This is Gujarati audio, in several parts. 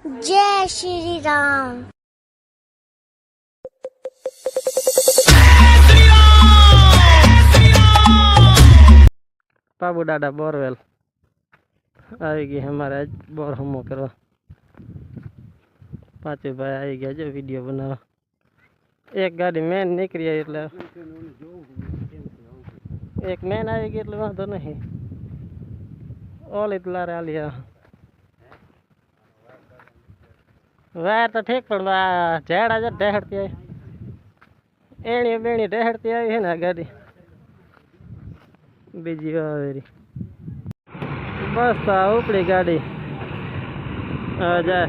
જય શ્રી રામ. બાબુ દાદા બોરવેલ. આવી ગઈ અમારે આજ બોર હમો કરવા. પાંચે ભાઈ આવી ગયા જો વીડિયો બનાવવા. એક ગાડી મેન નીકળી એટલે એક મેન આવી ગઈ એટલે વાંધો નહીં. ઓલી એટલા આલી વાયર તો ઠીક પણ આ ઝાડા જ ઢેહડતી આવી એણી બેણી ઢેહડતી આવી છે ને આ ગાડી બીજી આવેરી બસ તો આ ઉપડી ગાડી હવે જાય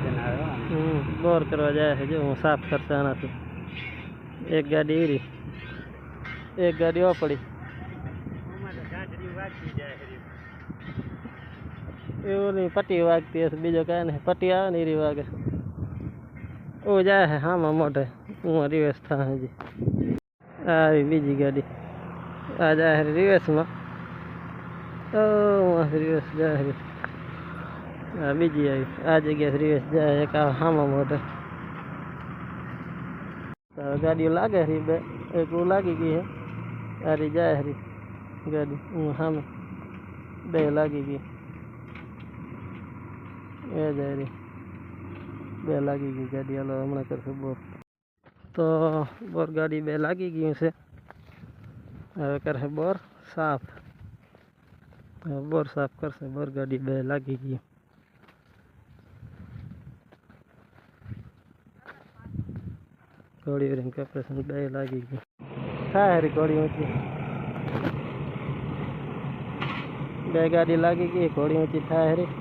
હમ બોર કરવા જાય છે જો હું સાફ કરતા આનાથી એક ગાડી એરી એક ગાડી ઓપડી એવું નહીં પટ્ટી વાગતી હશે બીજો કાંઈ નહીં પટ્ટી આવે ને એરી વાગે ઓ જાય છે હામાં મોઢે હું રિવેસ થાય હજી આવી બીજી ગાડી આ જાય છે રિવેસમાં Oh, રિવેસ જાય છે આ બીજી આવી આ જગ્યાએ રિવેસ જાય એક આ હામાં મોઢે તો હવે ગાડીઓ લાગે છે બે એક હું લાગી ગઈ છે આ રહી જાય હરી ગાડી હું સામે બે લાગી ગઈ એ જાય રહી બે લાગી ગઈ ગાડી હાલો હમણાં કરશે બોર. તો બોર ગાડી બે લાગી ગયું છે. હવે કરશે બોર સાફ. બોર સાફ કરશે, બોર ગાડી બે લાગી ગઈ. ઘોડી રિંગ કપરેશન બે લાગી ગઈ. થાય હારી ઘોડી ઊંચી. બે ગાડી લાગી ગઈ, ઘોડી ઊંચી થાય હરી.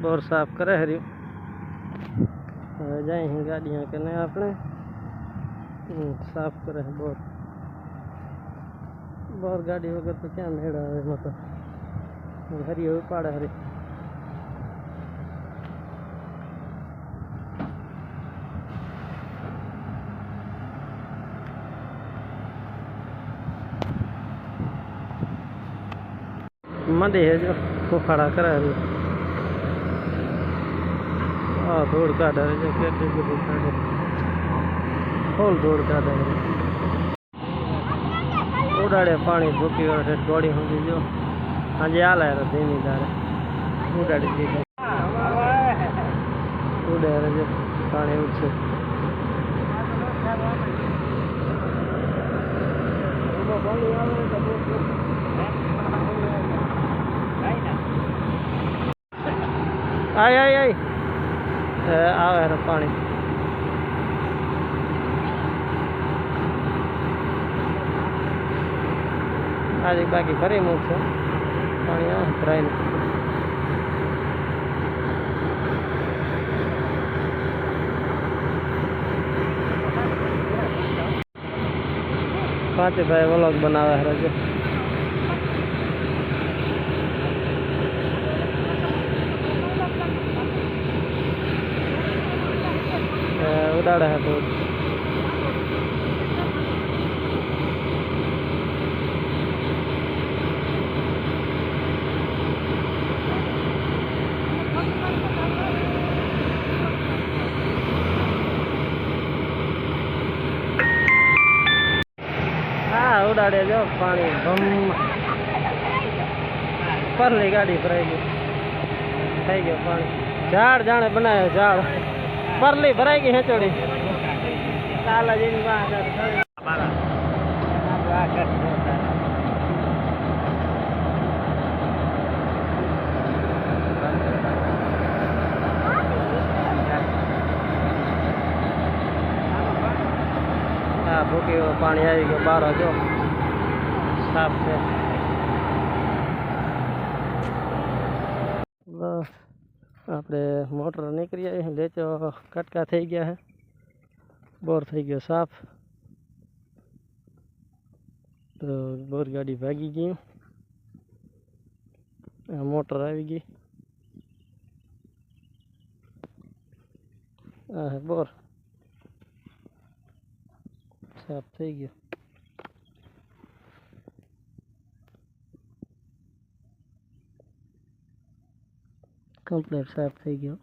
બોર સાફ કરે હર્યું હવે જઈએ ગાડી કરીને આપણે હમ, સાફ કરે છે બોર બોર ગાડી વગર તો ક્યાં મેળા આવે એમાં તો હરી ઉપાડે હરી મંદી હે જો ફોફાડા કરે છે આ ધૂળ કાઢે છે. કેટલી બધી કાઢે ફૂલ ધૂળ કાઢે ઉડાડે પાણી ભૂકી વળે દોડી સુધી જો આજે રે ધીમી તારે ઉડાડી દીધા. ઉડે જો પાણી ઉઠશે આય આય આય. એ આવે ને પાણી. આજે બાકી ફરી મૂકશે. પાણી આવે ભરાઈને પાંચે ભાઈ વ્લોગ બનાવે છે ઉડાડે છે હા, ઉડાડે જો પાણી. ભમ. પરલી ગાડી ભરાઈ ગઈ. થઈ ગયો પાણી. ઝાડ જાણે બનાવ્યો ઝાડ. પરલી ભરાઈ ગઈ હેચોડી ચાલે જેની વાત હા ભૂકી પાણી આવી ગયું બાર જો સાફ છે બસ આપણે મોટર નીકળી આવી લેચો કટકા થઈ ગયા છે બોર થઈ ગયો સાફ તો બોર ગાડી ભાગી ગઈ આ મોટર આવી ગઈ આ હે બોર સાફ થઈ ગયો કમ્પ્લીટ સાફ થઈ ગયો